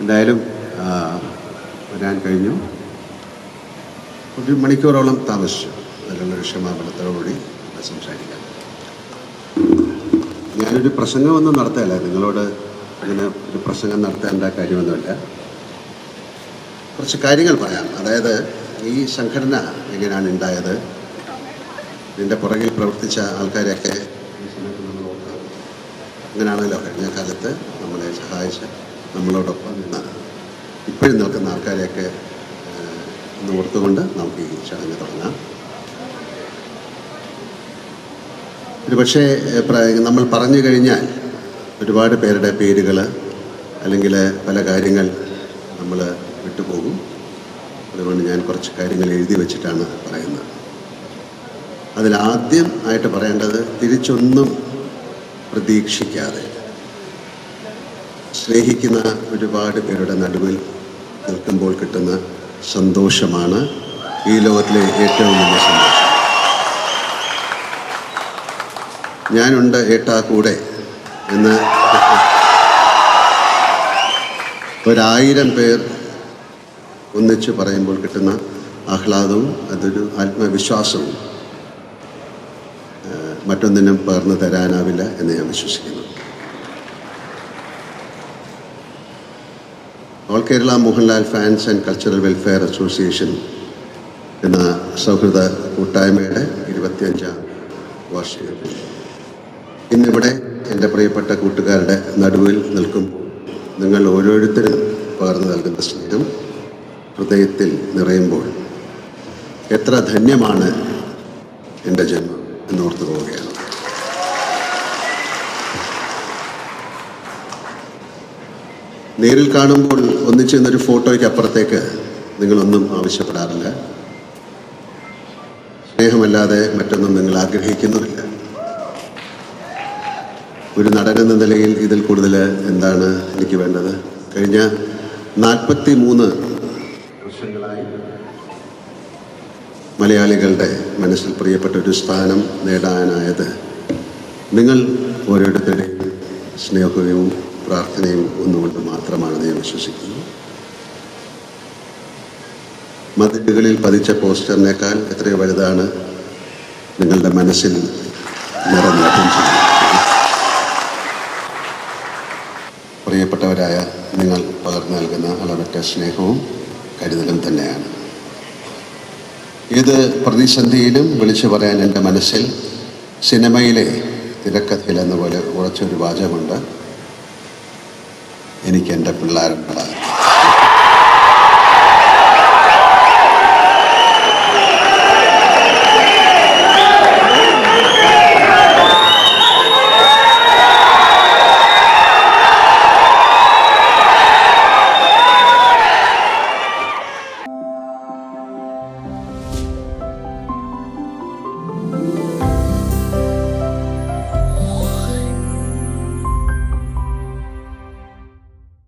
എന്തായാലും വരാൻ കഴിഞ്ഞു. ഒരു മണിക്കൂറോളം താമസിച്ചു. അതിലുള്ള ക്ഷമാപണത്തോടുകൂടി സംസാരിക്കാം. ഞാനൊരു പ്രസംഗമൊന്നും നടത്തുകയല്ല നിങ്ങളോട് അങ്ങനെ ഒരു പ്രസംഗം നടത്തേണ്ട കാര്യമൊന്നുമില്ല. കുറച്ച് കാര്യങ്ങൾ പറയാം. അതായത് ഈ സംഘടന എങ്ങനെയാണ് ഉണ്ടായത്? ഇതിന്റെ പുറകിൽ പ്രവർത്തിച്ച ആൾക്കാരെയൊക്കെ അങ്ങനെയാണല്ലോ കഴിഞ്ഞ കാലത്ത് നമ്മളെ സഹായിച്ച നമ്മളോടൊപ്പം നിന്ന് ഇപ്പോഴും നിൽക്കുന്ന ആൾക്കാരെയൊക്കെ ഒന്ന് ഓർത്തുകൊണ്ട് നമുക്ക് ഈ ചടങ്ങ് തുടങ്ങാം. ഒരു പക്ഷേ ഏഹ്, നമ്മൾ പറഞ്ഞു കഴിഞ്ഞാൽ ഒരുപാട് പേരുടെ പേരുകൾ അല്ലെങ്കിൽ പല കാര്യങ്ങൾ നമ്മൾ വിട്ടുപോകും. അതുകൊണ്ട് ഞാൻ കുറച്ച് കാര്യങ്ങൾ എഴുതി വെച്ചിട്ടാണ് പറയുന്നത്. അതിലാദ്യം ആയിട്ട് പറയേണ്ടത് തിരിച്ചൊന്നും പ്രതീക്ഷിക്കാതെ സ്നേഹിക്കുന്ന ഒരുപാട് പേരുടെ നടുവിൽ നിൽക്കുമ്പോൾ കിട്ടുന്ന സന്തോഷമാണ് ഈ ലോകത്തിലെ ഏറ്റവും വലിയ സന്തോഷം. ഞാനുണ്ട് ഏട്ടാ കൂടെ എന്ന് ഒരായിരം പേർ ഒന്നിച്ച് പറയുമ്പോൾ കിട്ടുന്ന ആഹ്ലാദവും അതൊരു ആത്മവിശ്വാസവും മറ്റൊന്നിനും പകർന്നു തരാനാവില്ല എന്ന് ഞാൻ വിശ്വസിക്കുന്നു. All Kerala Mohanlal fans and cultural welfare association എന്ന സൗഹൃദ കൂട്ടായ്മയുടെ ഇരുപത്തിയഞ്ചാം വാർഷികം. ഇന്നിവിടെ എന്റെ പ്രിയപ്പെട്ട കൂട്ടുകാരുടെ നടുവിൽ നിൽക്കും നിങ്ങൾ ഓരോരുത്തരും പകർന്നു നൽകുന്ന സ്നേഹം ഹൃദയത്തിൽ നിറയുമ്പോൾ എത്ര ധന്യമാണ് എന്റെ ജന്മം എന്നോർത്ത് പോവുകയാണ്. നേരിൽ കാണുമ്പോൾ ഒന്നിച്ചു നിന്നൊരു ഫോട്ടോയ്ക്ക് അപ്പുറത്തേക്ക് നിങ്ങളൊന്നും ആവശ്യപ്പെടാറില്ല. സ്നേഹമല്ലാതെ മറ്റൊന്നും നിങ്ങൾ ആഗ്രഹിക്കുന്നുമില്ല. ഒരു നടൻ എന്ന നിലയിൽ ഇതിൽ കൂടുതൽ എന്താണ് എനിക്ക് വേണ്ടത്? കഴിഞ്ഞ നാൽപ്പത്തി മൂന്ന് വർഷങ്ങളായി മലയാളികളുടെ മനസ്സിൽ പ്രിയപ്പെട്ട ഒരു സ്ഥാനം നേടാനായത് നിങ്ങൾ ഓരോരുത്തരുടെയും സ്നേഹവും പ്രാർത്ഥനയും ഒന്നുകൊണ്ട് മാത്രമാണെന്ന് ഞാൻ വിശ്വസിക്കുന്നു മതിലുകളിൽ പതിച്ച പോസ്റ്ററിനേക്കാൾ എത്രയോ വലുതാണ് നിങ്ങളുടെ മനസ്സിൽ നിറനാട്ടം ചെയ്യുന്നത് പ്രിയപ്പെട്ടവരായ നിങ്ങൾ പകർന്നു നൽകുന്ന അളവറ്റ സ്നേഹവും കരുതലും തന്നെയാണ്. ഏത് പ്രതിസന്ധിയിലും വിളിച്ചു പറയാൻ എന്റെ മനസ്സിൽ സിനിമയിലെ തിരക്കഥയിൽ എന്നപോലെ ഉറച്ചൊരു വാചകമുണ്ട്. എനിക്ക് എന്റെ പിള്ളേരുണ്ടാകും